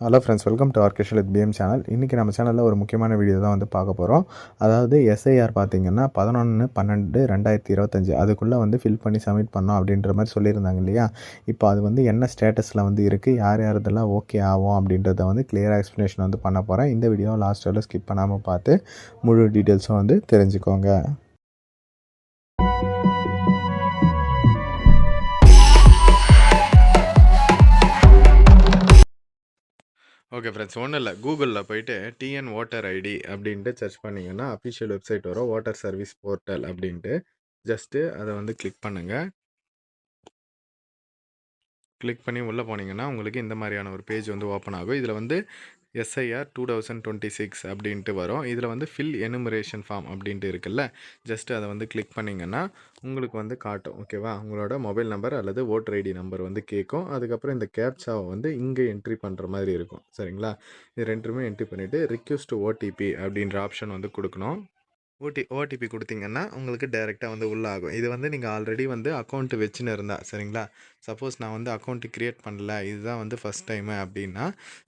Hello friends welcome to ஆர்கேஷல் with PM channel இன்றைக்கி நம்ம சேனலில் ஒரு முக்கியமான வீடியோ தான் வந்து பார்க்க போகிறோம் அதாவது எஸ்ஐஆர் பார்த்திங்கன்னா பதினொன்று பன்னெண்டு ரெண்டாயிரத்தி இருபத்தஞ்சி. அதுக்குள்ளே வந்து ஃபில் பண்ணி சப்மிட் பண்ணோம் அப்படின்ற மாதிரி சொல்லியிருந்தாங்க இல்லையா? இப்போ அது வந்து என்ன ஸ்டேட்டஸில் வந்து இருக்குது யார் யார் இதெல்லாம் ஓகே ஆகும் அப்படின்றத வந்து கிளியராக எக்ஸ்ப்ளனேஷன் வந்து பண்ண போகிறேன் இந்த வீடியோ லாஸ்ட் வரல ஸ்கிப் பண்ணாமல் பார்த்து முழு டீட்டெயில்ஸும் வந்து தெரிஞ்சுக்கோங்க. ஓகே ஃப்ரெண்ட்ஸ் ஒன்றும் இல்லை. கூகுளில் போயிட்டு டிஎன் ஓட்டர் ஐடி அப்படின்ட்டு சர்ச் பண்ணிங்கன்னா அஃபிஷியல் வெப்சைட் வரும். வாட்டர் சர்வீஸ் போர்ட்டல் அப்படின்ட்டு. ஜஸ்ட்டு அதை வந்து கிளிக் பண்ணுங்கள் கிளிக் பண்ணி உள்ளே போனீங்கன்னா உங்களுக்கு இந்த மாதிரியான ஒரு பேஜ் வந்து ஓப்பன் ஆகும். இதில் வந்து SIR two thousand twenty six அப்படின்ட்டு வரும். இதில் வந்து ஃபில் எனுமரேஷன் ஃபார்ம் அப்படின்ட்டு இருக்குல்ல ஜஸ்ட் அதை வந்து கிளிக் பண்ணிங்கன்னா உங்களுக்கு வந்து காட்டும். ஓகேவா உங்களோட மொபைல் நம்பர் அல்லது ஓட்டர் ஐடி நம்பர் வந்து கேட்கும். அதுக்கப்புறம் இந்த கேப்சாவை வந்து இங்கே என்ட்ரி பண்ணுற மாதிரி இருக்கும். சரிங்களா? இது ரெண்டுமே என்ட்ரி பண்ணிவிட்டு ரிக்வஸ்ட் ஓடிபி அப்படின்ற ஆப்ஷன் வந்து கொடுக்கணும். ஓடி ஓடிபி கொடுத்தீங்கன்னா உங்களுக்கு டேரெக்டாக வந்து உள்ளே ஆகும் இது வந்து நீங்கள் ஆல்ரெடி வந்து அக்கௌண்ட்டு வச்சுன்னு இருந்தால் சரிங்களா? சப்போஸ் நான் வந்து அக்கௌண்ட்டு க்ரியேட் பண்ணல இதுதான் வந்து ஃபஸ்ட் டைமு அப்படின்னா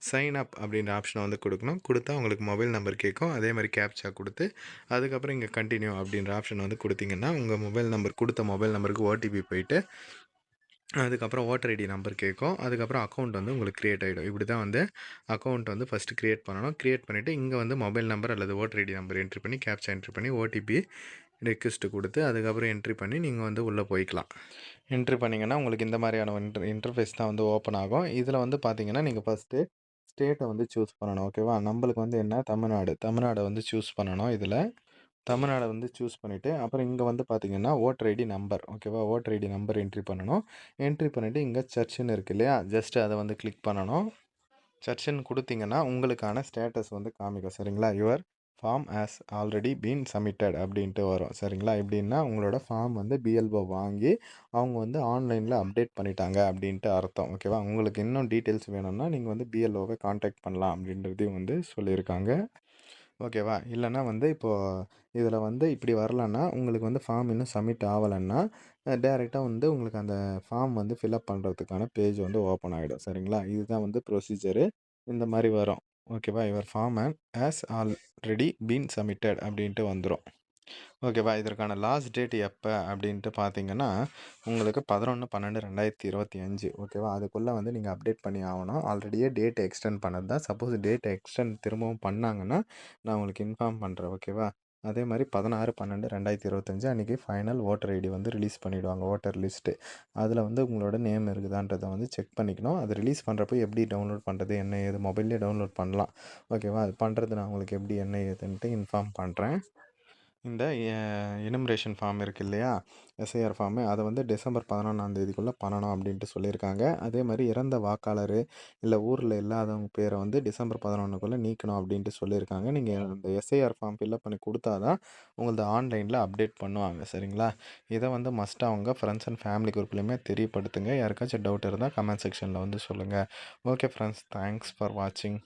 சைன் அப் அப்படின்ற ஆப்ஷனை வந்து கொடுக்கணும். கொடுத்தா உங்களுக்கு மொபைல் நம்பர் கேட்கும். அதே மாதிரி கேப்சா கொடுத்து அதுக்கப்புறம் இங்கே கண்டினியூ அப்படின்ற ஆப்ஷன் வந்து கொடுத்தீங்கன்னா உங்கள் மொபைல் நம்பர் கொடுத்த மொபைல் நம்பருக்கு ஓடிபி போயிட்டு அதுக்கப்புறம் ஓட்டர் ஐடி நம்பர் கேட்கும். அதுக்கப்புறம் அக்கௌண்ட் வந்து உங்களுக்கு க்ரியேட் ஆகிடும் இப்படி தான் வந்து அக்கௌண்ட் வந்து ஃபஸ்ட்டு க்ரியேட் பண்ணணும். க்ரியேட் பண்ணிவிட்டு இங்கே வந்து மொபைல் நம்பர் அல்லது ஓட்டர் ஐடி நம்பர் என்ட்ரி பண்ணி கேப்சா என்ட்ரி பண்ணி ஓடிபி ரெக்வஸ்ட்டு கொடுத்து அதுக்கப்புறம் என்ட்ரி பண்ணி நீங்கள் வந்து உள்ளே போய்க்கலாம். என்ட்ரி பண்ணிங்கன்னா உங்களுக்கு இந்த மாதிரியான இன்டர் இன்டர்ஃபேஸ் தான் வந்து ஓப்பன் ஆகும். இதில் வந்து பார்த்தீங்கன்னா நீங்கள் ஃபஸ்ட்டு ஸ்டேட்டை வந்து சூஸ் பண்ணணும். ஓகேவா நம்மளுக்கு வந்து என்ன? தமிழ்நாடு. தமிழ்நாடை வந்து சூஸ் பண்ணணும். இதில் தமிழ்நாடை வந்து சூஸ் பண்ணிவிட்டு அப்புறம் இங்கே வந்து பார்த்தீங்கன்னா ஓட்டர் ஐடி நம்பர் ஓகேவா ஓட்டர் ஐடி நம்பர் என்ட்ரி பண்ணணும். என்ட்ரி பண்ணிவிட்டு இங்கே சர்ச்சுன்னு இருக்குது இல்லையா? ஜஸ்ட் அதை வந்து கிளிக் பண்ணணும். சர்ச்சுன்னு கொடுத்தீங்கன்னா உங்களுக்கான ஸ்டேட்டஸ் வந்து காமிக்கும். சரிங்களா? Your form has already been submitted அப்படின்ட்டு வரும். சரிங்களா? எப்படின்னா உங்களோட ஃபார்ம் வந்து பிஎல்ஓ வாங்கி அவங்க வந்து ஆன்லைனில் அப்டேட் பண்ணிட்டாங்க அப்படின்ட்டு அர்த்தம். ஓகேவா உங்களுக்கு இன்னும் டீட்டெயில்ஸ் வேணும்னா நீங்கள் வந்து பிஎல்ஓவை காண்டாக்ட் பண்ணலாம் அப்படின்றதையும் வந்து சொல்லியிருக்காங்க. ஓகேவா? இல்லைன்னா வந்து இப்போது இதில் வந்து இப்படி வரலன்னா உங்களுக்கு வந்து ஃபார்ம் இன்னும் சப்மிட் ஆகலைன்னா டேரெக்டாக வந்து உங்களுக்கு அந்த ஃபார்ம் வந்து ஃபில்அப் பண்ணுறதுக்கான பேஜ் வந்து ஓப்பன் ஆகிடும் சரிங்களா? இதுதான் வந்து ப்ரொசீஜரு இந்த மாதிரி வரும். ஓகேவா? Your form and has already been submitted அப்படின்ட்டு வந்துடும் ஓகேவா? இதற்கான லாஸ்ட் டேட் எப்போ? அப்படின்ட்டு பார்த்தீங்கன்னா உங்களுக்கு பதினொன்று பன்னெண்டு ரெண்டாயிரத்தி இருபத்தி அஞ்சு. ஓகேவா? அதுக்குள்ளே வந்து நீங்கள் அப்டேட் பண்ணி ஆகணும். ஆல்ரெடியே டேட் எக்ஸ்டெண்ட் பண்ணது தான். சப்போஸ் டேட் எக்ஸ்டெண்ட் திரும்பவும் பண்ணாங்கன்னா நான் உங்களுக்கு இன்ஃபார்ம் பண்ணுறேன் ஓகேவா? அதே மாதிரி பதினாறு பன்னெண்டு ரெண்டாயிரத்தி இருபத்தஞ்சு அன்றைக்கி ஃபைனல் ஓட்டர் ஐடி வந்து ரிலீஸ் பண்ணிவிடுவாங்க ஓட்டர் லிஸ்ட்டு அதில் வந்து உங்களோட நேம் இருக்குதான்றதை வந்து செக் பண்ணிக்கணும். அது ரிலீஸ் பண்ணுறப்போ எப்படி டவுன்லோட் பண்ணுறது என்ன ஏது? மொபைல்லே டவுன்லோட் பண்ணலாம். ஓகேவா? அது பண்ணுறது நான் உங்களுக்கு எப்படி என்ன ஏதுன்ட்டு இன்ஃபார்ம் பண்ணுறேன் இந்த எனுமரேஷன் ஃபார்ம் இருக்குது இல்லையா? எஸ்ஐஆர் ஃபார்மு அதை வந்து டிசம்பர் பதினொன்றாம் தேதிக்குள்ளே பண்ணணும் அப்படின்ட்டு சொல்லியிருக்காங்க. அதே மாதிரி இறந்த வாக்காளர் இல்லை ஊரில் இல்லாதவங்க பேரை வந்து டிசம்பர் பதினொன்றுக்குள்ளே நீக்கணும் அப்படின்ட்டு சொல்லியிருக்காங்க. நீங்கள் அந்த எஸ்ஐஆர் ஃபார்ம் ஃபில்அப் பண்ணி கொடுத்தா தான் உங்களது ஆன்லைனில் அப்டேட் பண்ணுவாங்க. சரிங்களா? இதை வந்து மஸ்ட் அவங்க ஃப்ரெண்ட்ஸ் அண்ட் ஃபேமிலி குரூப்லேயுமே தெரியப்படுத்துங்க. யாருக்காச்சும் டவுட் இருந்தால் கமெண்ட் செக்ஷனில் வந்து சொல்லுங்கள் ஓகே ஃப்ரெண்ட்ஸ் தேங்க்ஸ் ஃபார் வாட்சிங்